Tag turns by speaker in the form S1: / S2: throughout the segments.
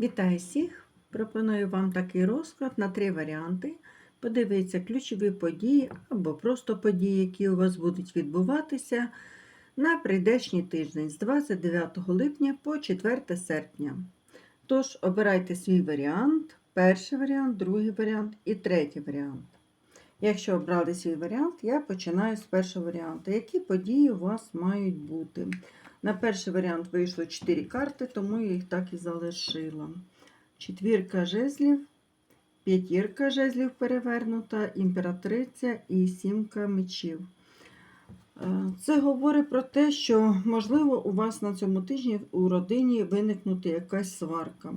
S1: Вітаю всіх! Пропоную вам такий розклад на три варіанти. Подивіться ключові події або просто події, які у вас будуть відбуватися на прийдешній тиждень з 29 липня по 4 серпня. Тож, обирайте свій варіант, перший варіант, другий варіант і третій варіант. Якщо обрали свій варіант, я починаю з першого варіанту. Які події у вас мають бути? На перший варіант вийшло 4 карти, тому я їх так і залишила. Четвірка жезлів, п'ятірка жезлів перевернута, імператриця і сімка мечів. Е, Це говорить про те, що, можливо, у вас на цьому тижні у родині виникнути якась сварка.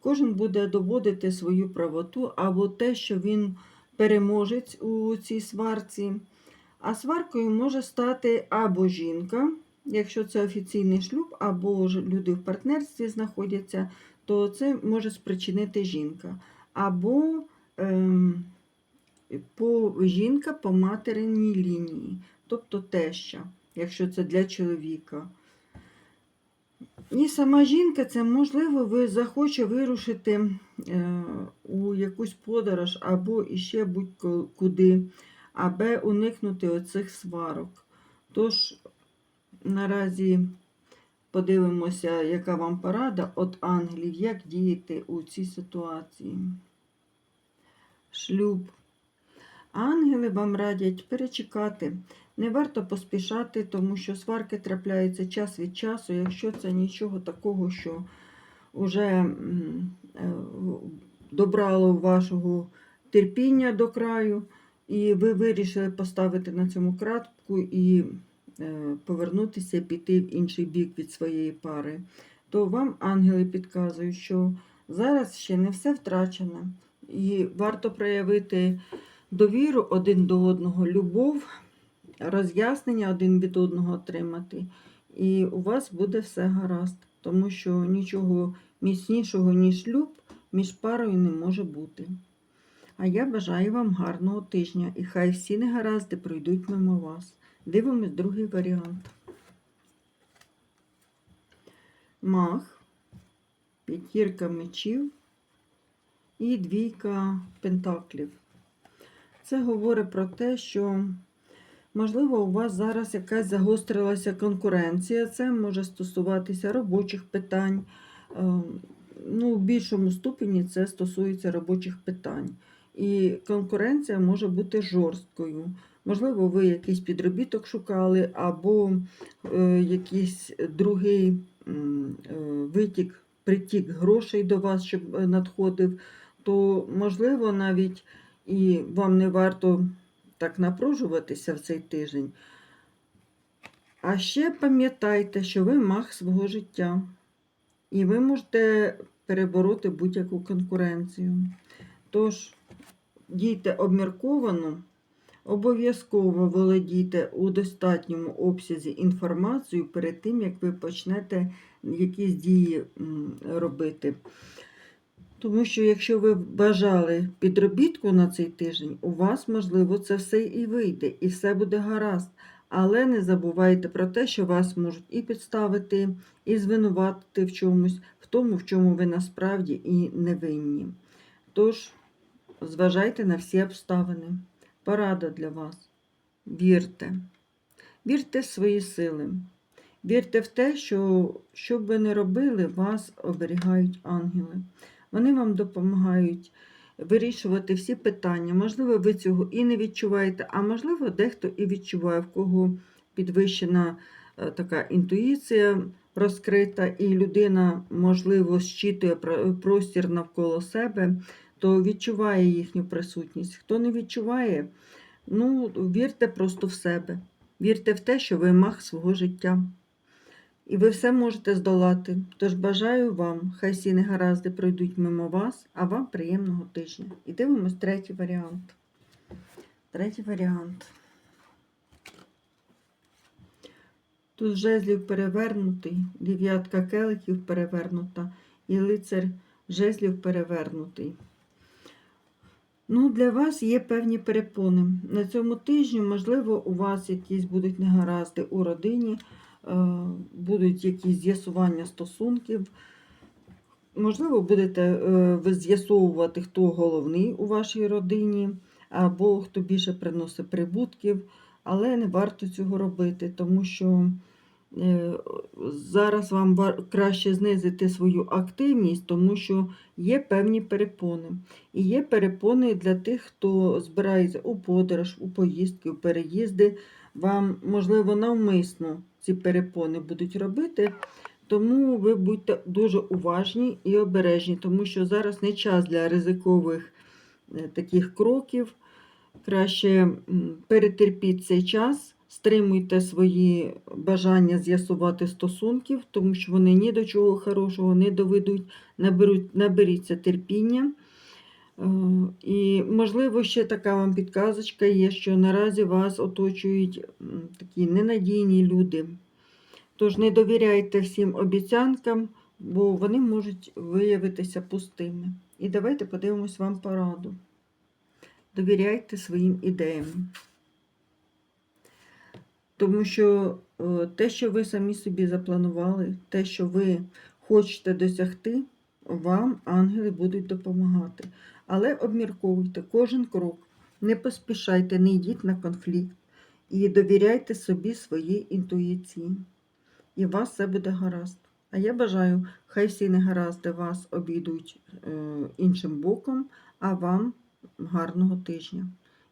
S1: Кожен буде доводити свою правоту або те, що він переможець у цій сварці. А сваркою може стати або жінка, якщо це офіційний шлюб, або ж люди в партнерстві знаходяться, то це може спричинити жінка. Або ем, по, жінка по материнній лінії, тобто теща, якщо це для чоловіка. І сама жінка, це можливо, ви захоче вирушити е, у якусь подорож або іще будь-куди, аби уникнути оцих сварок. Тож, наразі подивимося, яка вам порада від ангелів, як діяти у цій ситуації. Шлюб. Ангели вам радять перечекати. Не варто поспішати, тому що сварки трапляються час від часу, якщо це нічого такого, що вже добрало вашого терпіння до краю, і ви вирішили поставити на цьому крапку і е, повернутися, піти в інший бік від своєї пари, то вам ангели підказують, що зараз ще не все втрачено, і варто проявити довіру один до одного, любов роз'яснення один від одного отримати, і у вас буде все гаразд, тому що нічого міцнішого, ніж шлюб, між парою не може бути. А я бажаю вам гарного тижня, і хай всі негаразди пройдуть мимо вас. Дивимось другий варіант. Мах, п'ятірка мечів і двійка пентаклів. Це говорить про те, що Можливо, у вас зараз якась загострилася конкуренція, це може стосуватися робочих питань. Ем, ну, В більшому ступені це стосується робочих питань. І конкуренція може бути жорсткою. Можливо, ви якийсь підробіток шукали, або е, якийсь другий е, витік, притік грошей до вас, щоб е, надходив, то, можливо, навіть і вам не варто так напружуватися в цей тиждень. А ще пам'ятайте, що ви маг свого життя. І ви можете перебороти будь-яку конкуренцію. Тож, дійте обмірковано, обов'язково володійте у достатньому обсязі інформацією перед тим, як ви почнете якісь дії робити. Тому що, якщо ви бажали підробітку на цей тиждень, у вас, можливо, це все і вийде, і все буде гаразд. Але не забувайте про те, що вас можуть і підставити, і звинуватити в чомусь, в тому, в чому ви насправді і не винні. Тож, зважайте на всі обставини. Порада для вас. Вірте. Вірте в свої сили. Вірте в те, що що б ви не робили, вас оберігають ангели. Вони вам допомагають вирішувати всі питання. Можливо, ви цього і не відчуваєте, а можливо, дехто і відчуває, в кого підвищена е, така інтуїція розкрита, і людина, можливо, щитує простір навколо себе, то відчуває їхню присутність. Хто не відчуває, ну, вірте просто в себе. Вірте в те, що ви мах свого життя. І ви все можете здолати. Тож бажаю вам, хай всі негаразди пройдуть мимо вас, а вам приємного тижня. І дивимось третій варіант. Третій варіант. Тут жезлів перевернутий, дев'ятка келихів перевернута і лицар жезлів перевернутий. Ну, Для вас є певні перепони. На цьому тижні, можливо, у вас якісь будуть негаразди у родині. Е, будуть якісь з'ясування стосунків. можливо, будете е, ви з'ясовувати, хто головний у вашій родині, або хто більше приносить прибутків, але не варто цього робити, тому що е, зараз вам краще знизити свою активність, тому що є певні перепони. І є перепони для тих, хто збирається у подорож, у поїздки, у переїзди. Вам, можливо, навмисно ці перепони будуть робити. Тому ви будьте дуже уважні і обережні, тому що зараз не час для ризикових е, таких кроків. Краще перетерпіть цей час, стримуйте свої бажання з'ясувати стосунків, тому що вони ні до чого хорошого не доведуть, наберуть, наберіться терпіння. І, можливо, ще така вам підказочка є, що наразі вас оточують такі ненадійні люди. Тож не довіряйте всім обіцянкам, бо вони можуть виявитися пустими. І давайте подивимось вам пораду. Довіряйте своїм ідеям. Тому що е, те, що ви самі собі запланували, те, що ви хочете досягти, вам ангели будуть допомагати. Але обмірковуйте кожен крок, не поспішайте, не йдіть на конфлікт і довіряйте собі своїй інтуїції. І у вас все буде гаразд. А я бажаю, хай всі негаразди вас обійдуть е, іншим боком, а вам гарного тижня.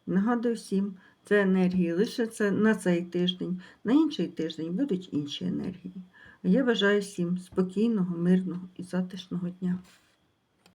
S1: Нагадую всім, це енергії лише це на цей тиждень, на інший тиждень будуть інші енергії. А я бажаю всім спокійного, мирного і затишного дня.